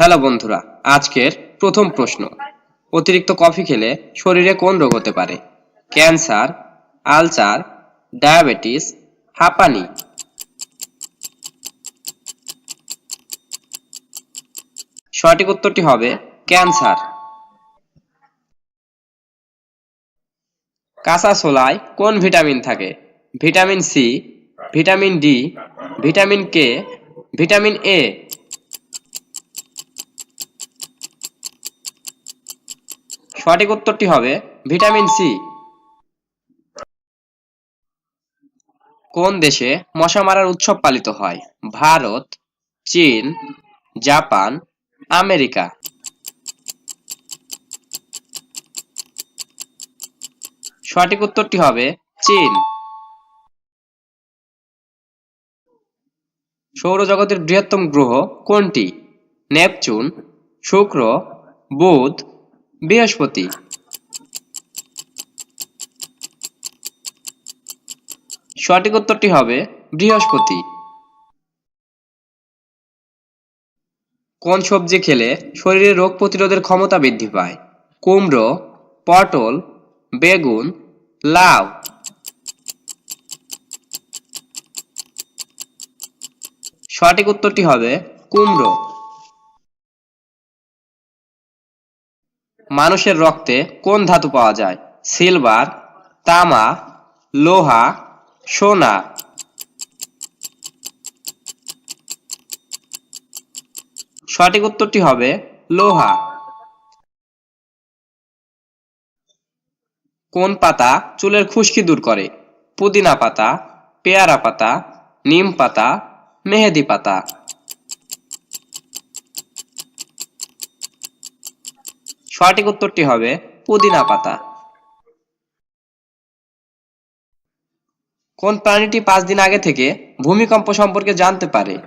Hello বন্ধুরা, আজকের প্রথম প্রশ্ন। অতিরিক্ত কফি খেলে শরীরে কোন রোগ হতে পারে? ক্যান্সার, আলসার, ডায়াবেটিস, হাঁপানি। সঠিক উত্তরটি হবে ক্যান্সার। কাঁচা ছোলায় কোন ভিটামিন থাকে? Vitamin C, vitamin D, vitamin K, vitamin A সঠিক উত্তরটি হবে ভিটামিন সি। কোন দেশে মশা মারার উৎসব পালিত হয়? ভারত, চীন, জাপান, আমেরিকা। সঠিক উত্তরটি হবে চীন। সৌরজগতের বৃহত্তম গ্রহ কোনটি? নেপচুন, শুক্র, বুধ বৃহস্পতি। সঠিক উত্তরটি হবে বৃহস্পতি। কোন সবজি খেলে শরীরে রোগ প্রতিরোধের ক্ষমতা বৃদ্ধি পায়? কুমড়ো, পটল, বেগুন, লাউ। সঠিক উত্তরটি হবে কুমড়ো। মানুষের রক্তে কোন ধাতু পাওয়া যায়? সিলভার, তামা, লোহা, সোনা। সঠিক উত্তরটি হবে লোহা। কোন পাতা চুলের খুশকি দূর করে? পুদিনা পাতা, পেয়ারা পাতা, নিম পাতা, মেহেদি পাতা। সঠিক উত্তরটি হবে পুদিনা পাতা। কোন প্রাণীটি পাঁচ দিন আগে থেকে ভূমিকম্প সম্পর্কে জানতে পারে?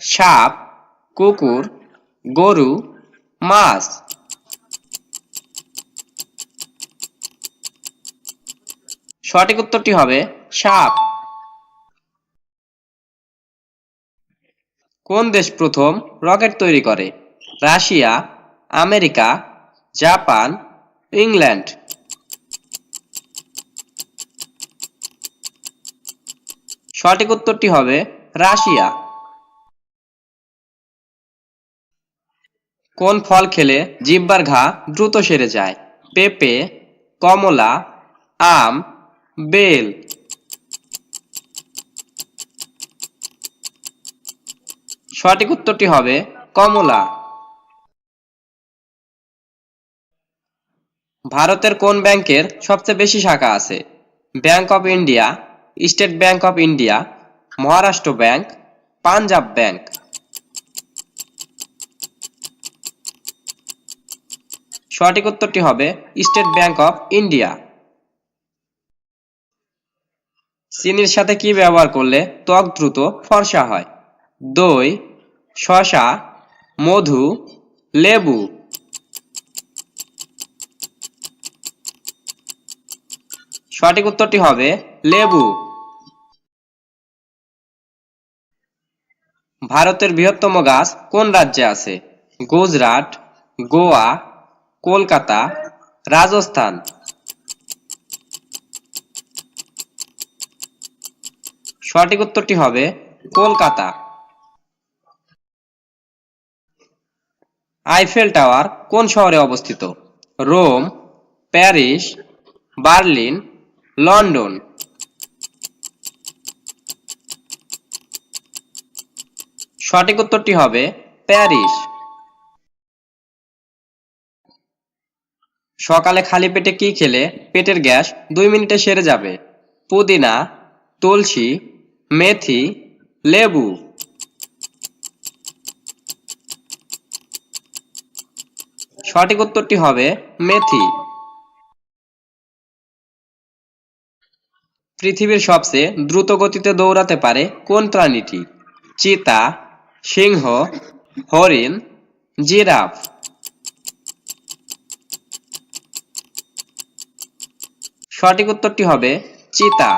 সাপ, কুকুর, গরু, মাছ। সঠিক উত্তরটি হবে সাপ। কোন দেশ প্রথম রকেট তৈরি করে? Russia, America Japan, England. সঠিক উত্তরটি হবে রাশিয়া। কোন ফল খেলে জিহ্বার ঘা দ্রুত সেরে যায়? পেঁপে, কমলা, আম, বেল। সঠিক উত্তরটি হবে কমলা। ভারতের কোন ব্যাংকের সবচেয়ে বেশি শাখা আছে? Bank of India, State Bank of India, Maharashtra Bank, Punjab Bank. সঠিক উত্তরটি হবে স্টেট ব্যাংক অফ ইন্ডিয়া। চিনির সাথে কি ব্যবহার করলে ত্বক দ্রুত ফর্সা হয়? দই, শসা, মধু, লেবু। সঠিক উত্তরটি হবে লেবু। ভারতের বৃহত্তম গাছ কোন রাজ্যে আছে? গুজরাট, গোয়া, কলকাতা, রাজস্থান। সঠিক উত্তরটি হবে কলকাতা। আইফেল টাওয়ার কোন শহরে অবস্থিত? Rome, Paris, Berlin London. সঠিক উত্তরটি হবে প্যারিস। সকালে খালি পেটে কি খেলে? পেটের গ্যাস দুই মিনিটে সেরে যাবে। পুদিনা, তুলসী, মেথি, লেবু। সঠিক উত্তরটি হবে মেথি। পৃথিবীর সবচেয়ে দ্রুত গতিতে দৌড়াতে পারে কোন প্রাণীটি? চিতা, সিংহ, হরিণ, জিরাফ। সঠিক উত্তরটি হবে চিতা।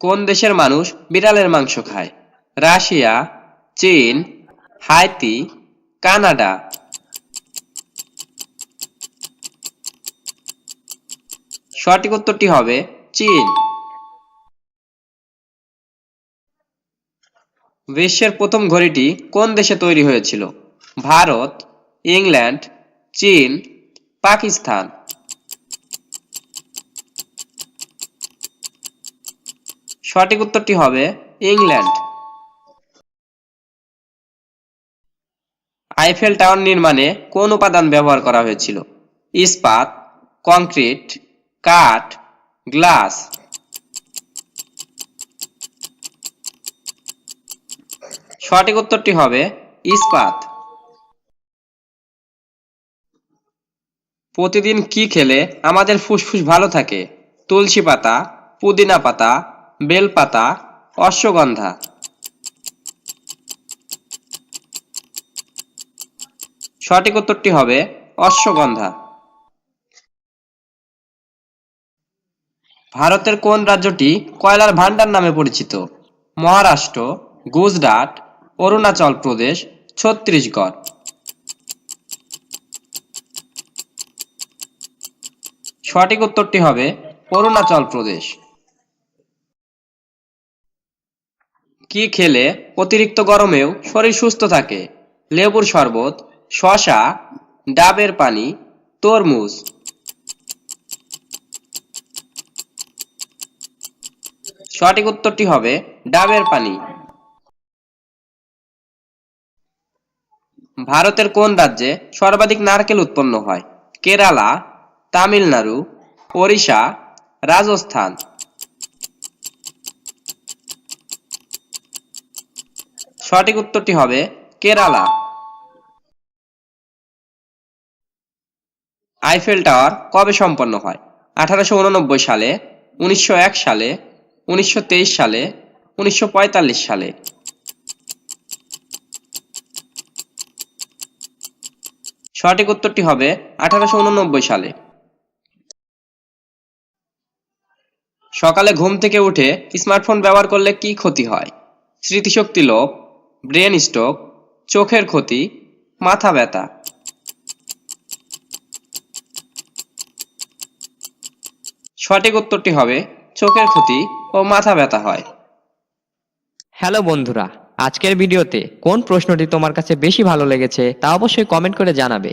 কোন দেশের মানুষ বিড়ালের মাংস খায়? রাশিয়া, চীন, হাইতি, কানাডা। সঠিক উত্তরটি হবে চীন। বিশ্বের প্রথম ঘড়িটি কোন দেশে তৈরি হয়েছিল? ভারত, ইংল্যান্ড, চীন, পাকিস্তান। সঠিক উত্তরটি হবে ইংল্যান্ড। আইফেল টাওয়ার নির্মাণে কোন উপাদান ব্যবহার করা হয়েছিল? ইস্পাত, কংক্রিট কাঠ, গ্লাস। সঠিক উত্তরটি হবে ইস্পাত। প্রতিদিন কি খেলে আমাদের ফুসফুস ভালো থাকে? তুলসী পাতা, পুদিনা পাতা, বেল পাতা, অশ্বগন্ধা। সঠিক উত্তরটি হবে অশ্বগন্ধা। ভারতের কোন রাজ্যটি কয়লার ভান্ডার নামে পরিচিত? মহারাষ্ট্র, গুজরাট, অরুণাচল প্রদেশ, ছত্তিশগড়। সঠিক উত্তরটি হবে অরুণাচল প্রদেশ। কি খেলে অতিরিক্ত গরমেও শরীর সুস্থ থাকে? লেবুর শরবত শশা ডাবের পানি, তরমুজ। সঠিক উত্তরটি হবে ডাবের পানি ভারতের কোন রাজ্যে সর্বাধিক নারকেল উৎপন্ন হয়? কেরালা, তামিলনাড়ু, ওড়িশা, রাজস্থান। সঠিক উত্তরটি হবে কেরালা। আইফেল টাওয়ার কবে সম্পন্ন হয়? আঠারোশো উননব্বই সালে, উনিশশো এক সালে উনিশশো তেইশ সালে, উনিশশো পঁয়তাল্লিশ সালে। সঠিক উত্তরটি হবে আঠারোশো উননব্বই সালে। সকালে ঘুম থেকে উঠে স্মার্টফোন ব্যবহার করলে কি ক্ষতি হয়? স্মৃতিশক্তি লোপ, ব্রেন স্ট্রোক, চোখের ক্ষতি, মাথা ব্যথা। সঠিক উত্তরটি হবে চোখের ক্ষতি ও মাথা ব্যথা হয়। হ্যালো বন্ধুরা, আজকের ভিডিওতে কোন প্রশ্নটি তোমার কাছে বেশি ভালো লেগেছে তা অবশ্যই কমেন্ট করে জানাবে।